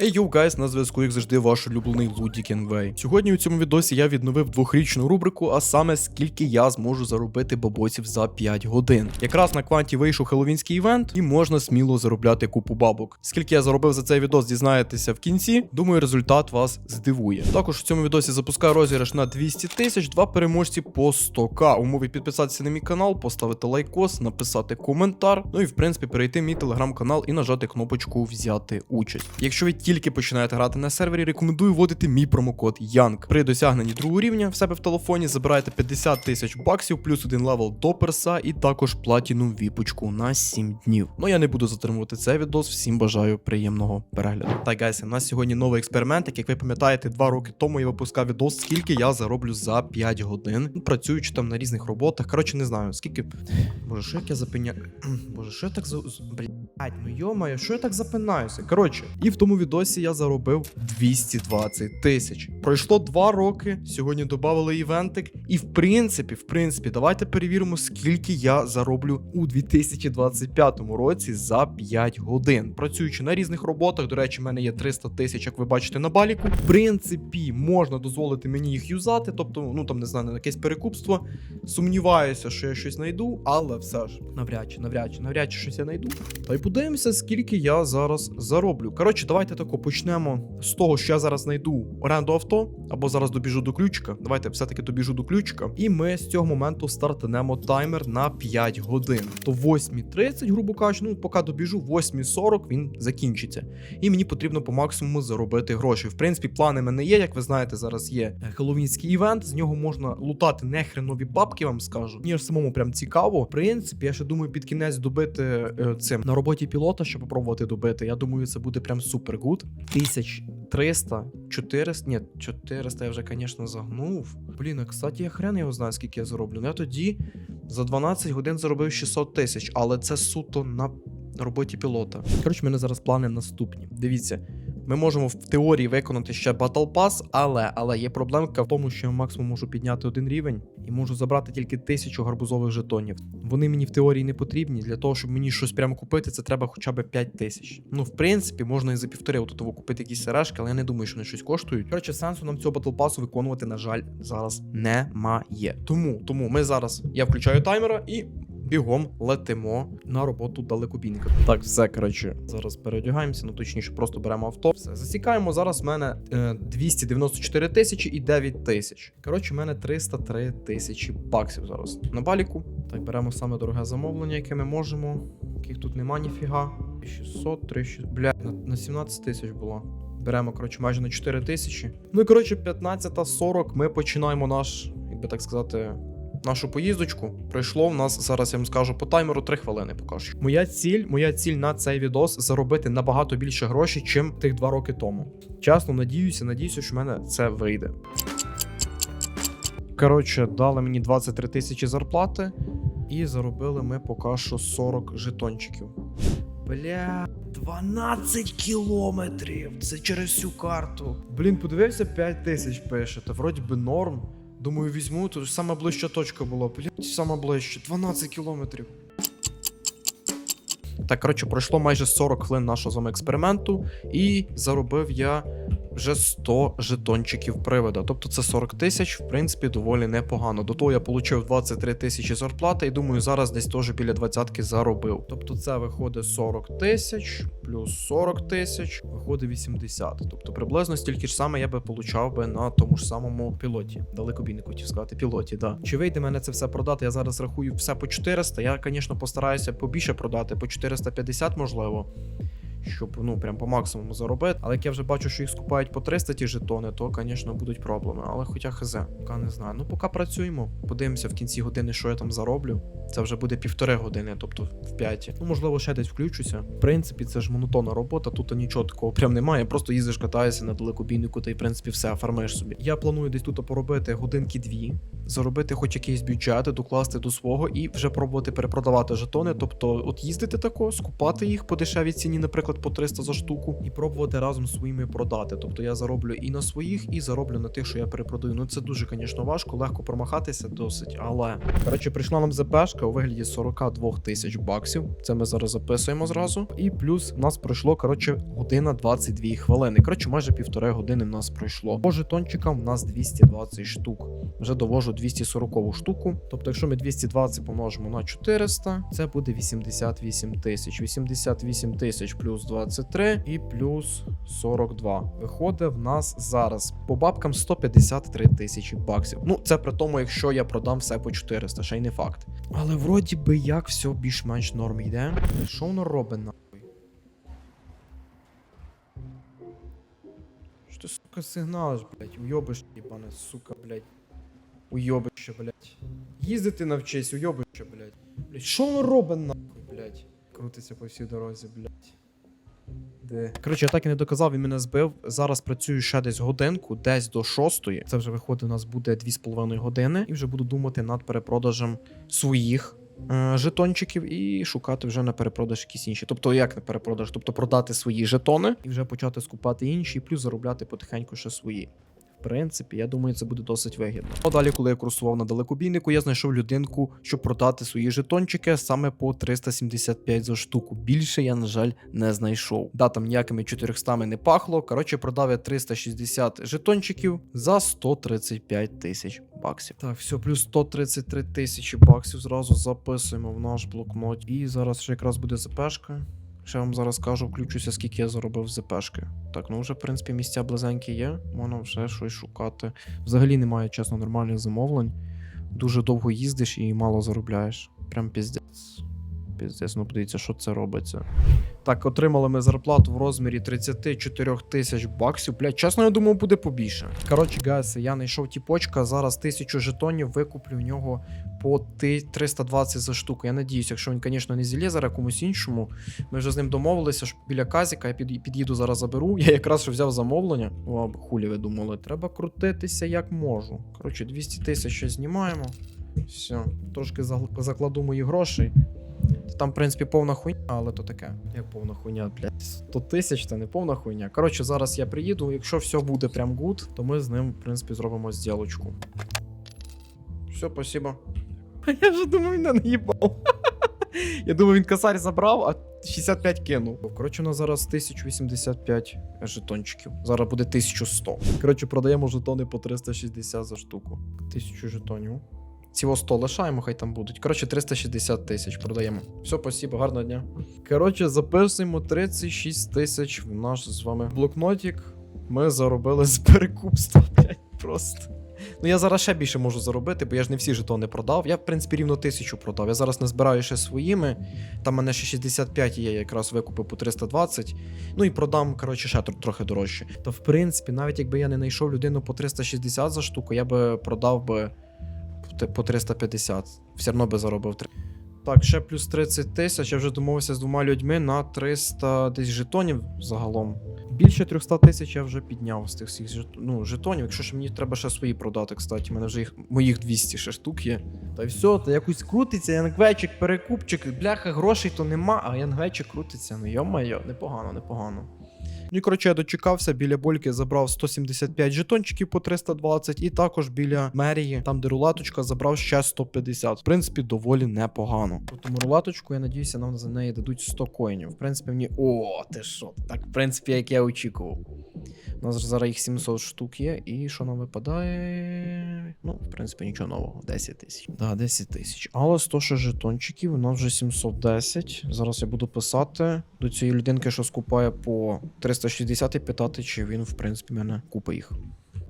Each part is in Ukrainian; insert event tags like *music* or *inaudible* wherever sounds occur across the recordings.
Ей йоу, гайс, на зв'язку, як завжди, ваш улюблений Луді Кінгвей. Сьогодні у цьому відосі я відновив двохрічну рубрику, а саме скільки я зможу заробити бабосів за 5 годин. Якраз на кванті вийшов хеллоуінський івент, і можна сміло заробляти купу бабок. Скільки я заробив за цей відос, дізнаєтеся в кінці. Думаю, результат вас здивує. Також в цьому відосі запускаю розіграш на 200 тисяч, два переможці по 100к. Умови підписатися на мій канал, поставити лайкос, написати коментар. Ну і в принципі перейти в мій телеграм-канал і нажати кнопочку взяти участь. Якщо ви тільки починаєте грати на сервері, рекомендую вводити мій промокод YANG. При досягненні другого рівня в себе в телефоні забираєте 50 тисяч баксів, плюс один левел до перса, і також платіну віпочку на 7 днів. Ну я не буду затримувати цей відос. Всім бажаю приємного перегляду. Так, гайси, у нас сьогодні новий експеримент. Як ви пам'ятаєте, два роки тому я випускав відос, скільки я зароблю за 5 годин, працюючи там на різних роботах. Коротше, не знаю, скільки. Боже, що як я запиняю. *clears throat* Боже, що я так за. Блядь, ну йомаю, що я так запинаюся? Коротше, і в тому відосі я заробив 220 тисяч. Пройшло два роки. Сьогодні додали івентик. І в принципі, в принципі, давайте перевіримо, скільки я зароблю у 2025 році за 5 годин. Працюючи на різних роботах. До речі, в мене є 300 тисяч, як ви бачите на баліку. В принципі, можна дозволити мені їх юзати, тобто, ну там не знаю, на якесь перекупство. Сумніваюся, що я щось знайду, але все ж навряд чи, навряд чи, навряд чи щось я знайду. Та й подивимося, скільки я зараз зароблю. Коротше, давайте тако почнемо з того, що я зараз знайду оренду авто, або зараз добіжу до ключика. Давайте все-таки добіжу до ключика. І ми з цього моменту стартанемо таймер на 5 годин. То 8.30, грубо кажучи, ну поки добіжу, 8.40 він закінчиться. І мені потрібно по максимуму заробити гроші. В принципі, плани мене є. Як ви знаєте, зараз є хеллоуінський івент. З нього можна лутати нехренові бабки, вам скажу. Мені ж самому прям цікаво. В принципі, я ще думаю під кінець добити е, цим на роботі пілота, щоб попробувати добити. Я думаю, це буде прям супер гуд. 1300, 400, ні, 400 я вже, звісно, загнув. Блін, а кстати, я хрен його знаю, скільки я зароблю. Ну я тоді за 12 годин заробив 600 тисяч, але це суто на роботі пілота. Коротше, в мене зараз плани наступні. Дивіться. Ми можемо в теорії виконати ще Battle Pass, але, але є проблемка в тому, що я максимум можу підняти один рівень і можу забрати тільки тисячу гарбузових жетонів. Вони мені в теорії не потрібні. Для того, щоб мені щось прямо купити, це треба хоча б 5 тисяч. Ну, в принципі, можна і за півтори от того купити якісь сережки, але я не думаю, що вони щось коштують. Коротше, сенсу нам цього Battle Pass виконувати, на жаль, зараз немає. Тому, тому ми зараз я включаю таймера і бігом летимо на роботу далекобійника. Так, все коротше. Зараз переодягаємося, ну точніше, просто беремо авто. Все засікаємо. Зараз в мене е, 294 тисячі і 9 тисяч. Коротше, в мене 303 тисячі баксів зараз на баліку. Так, беремо саме дороге замовлення, яке ми можемо. Яких тут нема ніфіга. 600, 300, блядь, на, на 17 тисяч було. Беремо, коротше, майже на 4 тисячі. Ну і коротше, 15.40 ми починаємо наш, як би так сказати, нашу поїздочку. Пройшло в нас зараз, я вам скажу, по таймеру 3 хвилини поки що. Моя ціль, моя ціль на цей відос заробити набагато більше грошей, чим тих 2 роки тому. Чесно, надіюся, надіюся, що в мене це вийде. Коротше, дали мені 23 тисячі зарплати, і заробили ми поки що 40 жетончиків. Бля, 12 кілометрів. Це через всю карту. Блін, подивився 5 тисяч пише, та вроді би норм. Думаю, візьму, тут саме ближча точка була. Блять, саме ближче. 12 кілометрів. Так, коротше, пройшло майже 40 хвилин нашого з вами експерименту, і заробив я вже 100 жетончиків привода. Тобто це 40 тисяч, в принципі, доволі непогано. До того я отримав 23 тисячі зарплати, і думаю, зараз десь теж біля 20 заробив. Тобто це виходить 40 тисяч, плюс 40 тисяч, виходить 80. Тобто приблизно стільки ж саме я би получав би на тому ж самому пілоті. Далекобійнику хотів сказати, пілоті, да. Чи вийде мене це все продати? Я зараз рахую все по 400. Я, звісно, постараюся побільше продати, по 450, можливо щоб ну прям по максимуму заробити. Але як я вже бачу, що їх скупають по 300 ті жетони, то, звісно, будуть проблеми. Але хоча хз, поки не знаю. Ну, поки працюємо. Подивимося в кінці години, що я там зароблю. Це вже буде півтори години, тобто в п'яті. Ну, можливо, ще десь включуся. В принципі, це ж монотонна робота, тут нічого такого прям немає. Просто їздиш, катаєшся на далекобійнику, та й в принципі все оформиш собі. Я планую десь тут поробити годинки дві, заробити хоч якийсь бюджет, докласти до свого і вже пробувати перепродавати жетони. Тобто, от їздити тако, скупати їх по дешевій ціні, наприклад, наприклад, по 300 за штуку, і пробувати разом своїми продати. Тобто я зароблю і на своїх, і зароблю на тих, що я перепродаю. Ну це дуже, звісно, важко, легко промахатися досить, але коротше, прийшла нам ЗПшка у вигляді 42 тисяч баксів. Це ми зараз записуємо зразу. І плюс в нас пройшло коротше година 22 хвилини. Коротше, майже півтори години в нас пройшло. По жетончикам в нас 220 штук. Вже довожу 240 штуку. Тобто, якщо ми 220 помножимо на 400, це буде 88 тисяч. 88 тисяч плюс 23 і плюс 42. Виходить в нас зараз по бабкам 153 тисячі баксів. Ну, це при тому, якщо я продам все по 400, ще й не факт. Але вроді би як все більш-менш норм йде. Що воно робить нахуй? Що ти, сука, сигналиш, блядь? Уйобиш, їбане, сука, блядь. Уйобище, блядь. Їздити навчись, уйобище, блядь. Блядь, що воно робить нахуй, блядь? Крутиться по всій дорозі, блядь. Коротше, я так і не доказав, він мене збив. Зараз працюю ще десь годинку, десь до шостої. Це вже виходить, у нас буде 2,5 години. І вже буду думати над перепродажем своїх е, жетончиків і шукати вже на перепродаж якісь інші. Тобто, як на перепродаж? Тобто продати свої жетони і вже почати скупати інші, плюс заробляти потихеньку ще свої. Принципі, я думаю, це буде досить вигідно. А далі, коли я курсував на далекобійнику, я знайшов людинку, щоб продати свої жетончики саме по 375 за штуку. Більше я, на жаль, не знайшов. Да, там ніякими 400 не пахло. Коротше, продав я 360 жетончиків за 135 тисяч баксів. Так, все, плюс 133 тисячі баксів. Зразу записуємо в наш блокнот. І зараз ще якраз буде ЗПшка. Ще вам зараз кажу, включуся, скільки я заробив ЗПшки. Так, ну вже, в принципі, місця близенькі є, можна вже щось шукати. Взагалі немає, чесно, нормальних замовлень. Дуже довго їздиш і мало заробляєш. Прям піздець. Піздець, ну подивіться, що це робиться. Так, отримали ми зарплату в розмірі 34 тисяч баксів. Блять, чесно, я думав, буде побільше. Коротше, гайси, я знайшов тіпочка, зараз тисячу жетонів викуплю в нього по 320 за штуку. Я надіюсь, якщо він, звісно, не зілє зараз комусь іншому. Ми вже з ним домовилися, що біля казіка я під, під'їду зараз заберу. Я якраз що взяв замовлення. О, хулі ви думали. Треба крутитися як можу. Коротше, 200 тисяч знімаємо. Все, трошки закладу мої гроші. Там, в принципі, повна хуйня, але то таке. Як повна хуйня, блядь. 100 тисяч це не повна хуйня. Коротше, зараз я приїду. Якщо все буде прям гуд, то ми з ним, в принципі, зробимо зділочку. Все, спасибо. *laughs* Я вже думаю, не наїбав. *laughs* Я думаю, він косарь забрав, а 65 кинув. Коротше, у нас зараз 1085 жетончиків. Зараз буде 1100. Коротше, продаємо жетони по 360 за штуку. 1000 жетонів. Цього 100 лишаємо, хай там будуть. Коротше, 360 тисяч продаємо. Все, спасибо, гарного дня. Коротше, записуємо 36 тисяч в наш з вами блокнотик. Ми заробили з перекупства, *laughs* блядь, просто. Ну я зараз ще більше можу заробити, бо я ж не всі жетони продав. Я, в принципі, рівно тисячу продав. Я зараз не збираю ще своїми. Там мене ще 65 є, якраз викупив по 320. Ну і продам, коротше, ще трохи дорожче. То в принципі, навіть якби я не знайшов людину по 360 за штуку, я би продав би по 350. Все одно би заробив 3. Так, ще плюс 30 тисяч. Я вже домовився з двома людьми на 300 десь жетонів загалом. Більше 300 тисяч я вже підняв з тих всіх ну, жетонів. Якщо ж мені треба ще свої продати, кстати, у мене вже їх моїх 200 ще штук є. Та й все, та якось крутиться, янгвечик, перекупчик, бляха, грошей то нема, а янгвечик крутиться. Ну йо-майо, непогано, непогано. Ну і коротше, я дочекався, біля больки забрав 175 жетончиків по 320, і також біля мерії, там де рулаточка, забрав ще 150. В принципі, доволі непогано. По тому рулаточку, я надіюся, нам за неї дадуть 100 коїнів. В принципі, мені. О, ти що? Так, в принципі, як я очікував. У нас зараз їх 700 штук є, і що нам випадає? Ну, в принципі, нічого нового. 10 тисяч. Да, 10 тисяч. Але 100 ще жетончиків, у нас вже 710. Зараз я буду писати до цієї людинки, що скупає по 360 і питати, чи він, в принципі, мене купить їх.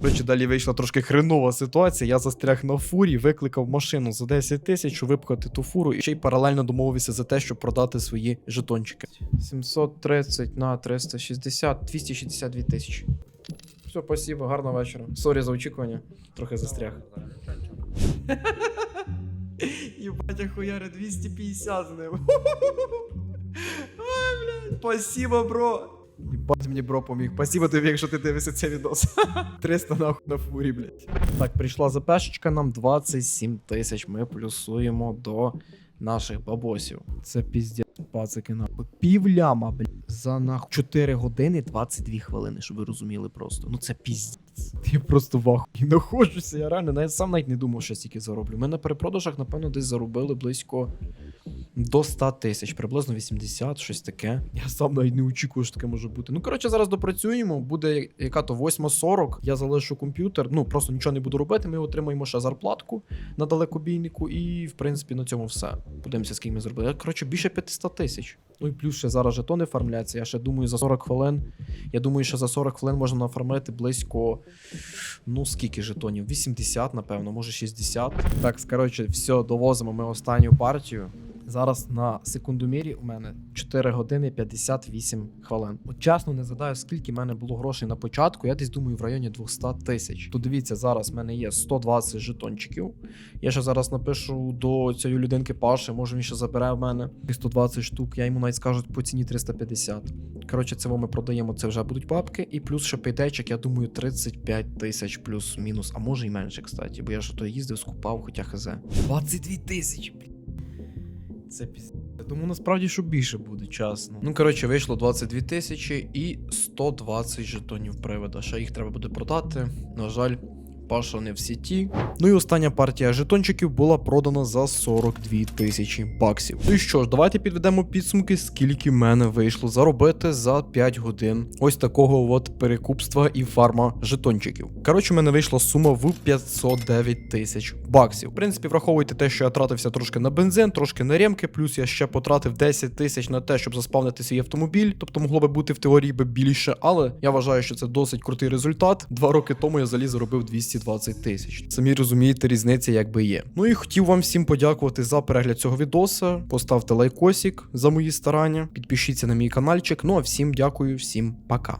Коротше, далі вийшла трошки хренова ситуація. Я застряг на фурі, викликав машину за 10 тисяч, щоб випхати ту фуру, і ще й паралельно домовився за те, щоб продати свої жетончики. 730 на 360, 262 тисячі. Все, спасибо, гарного вечора. Сорі за очікування, трохи застряг. Єбать, хуяри 250 з ним. Ой, блядь. Спасибо, бро. Єбать мені бро поміг. Спасибо тобі, якщо ти дивишся цей відос. 300 *laughs* нахуй на фурі, блядь. Так, прийшла запешечка нам 27 тисяч. Ми плюсуємо до наших бабосів. Це піздець. Пацики, на Півляма, блядь. За нах 4 години 22 хвилини, щоб ви розуміли просто. Ну це піздець. Я просто в ахуї. Я реально навіть сам навіть не думав, що я стільки зароблю. Ми на перепродажах, напевно, десь заробили близько до 100 тисяч, приблизно 80, щось таке. Я сам навіть не очікую, що таке може бути. Ну, коротше, зараз допрацюємо. Буде яка то 8.40. Я залишу комп'ютер. Ну, просто нічого не буду робити. Ми отримаємо ще зарплатку на далекобійнику, і в принципі на цьому все. Подивимося, скільки ми зробили. Коротше, більше 500 тисяч. Ну і плюс ще зараз жетони фармляться. Я ще думаю, за 40 хвилин. Я думаю, що за 40 хвилин можна нафармити близько. Ну, скільки жетонів? 80, напевно, може 60. Так, коротше, все, довозимо ми останню партію. Зараз на секундомірі у мене 4 години 58 хвилин. От чесно не згадаю, скільки в мене було грошей на початку. Я десь думаю в районі 200 тисяч. То дивіться, зараз в мене є 120 жетончиків. Я ще зараз напишу до цієї людинки Паши, може він ще забере в мене 120 штук. Я йому навіть скажу по ціні 350. Коротше, це ми продаємо, це вже будуть папки. І плюс ще пейтечок, я думаю, 35 тисяч плюс-мінус, а може і менше, кстати, бо я ж то їздив, скупав, хоча хз. 22 тисячі. Це піз... Тому насправді, що більше буде, часно. Ну, коротше, вийшло 22 тисячі і 120 жетонів привода. Ще їх треба буде продати. На жаль, Паша не в сіті. Ну і остання партія жетончиків була продана за 42 тисячі баксів. Ну і що ж, давайте підведемо підсумки, скільки мене вийшло заробити за 5 годин ось такого от перекупства і фарма жетончиків. Коротше, в мене вийшла сума в 509 тисяч баксів. В принципі, враховуйте те, що я тратився трошки на бензин, трошки на ремки, плюс я ще потратив 10 тисяч на те, щоб заспавнити свій автомобіль. Тобто могло би бути в теорії би більше, але я вважаю, що це досить крутий результат. Два роки тому я взагалі заробив 220 тисяч. Самі розумієте, різниця якби є. Ну і хотів вам всім подякувати за перегляд цього відоса. Поставте лайкосик за мої старання, підпишіться на мій каналчик. Ну а всім дякую, всім пока.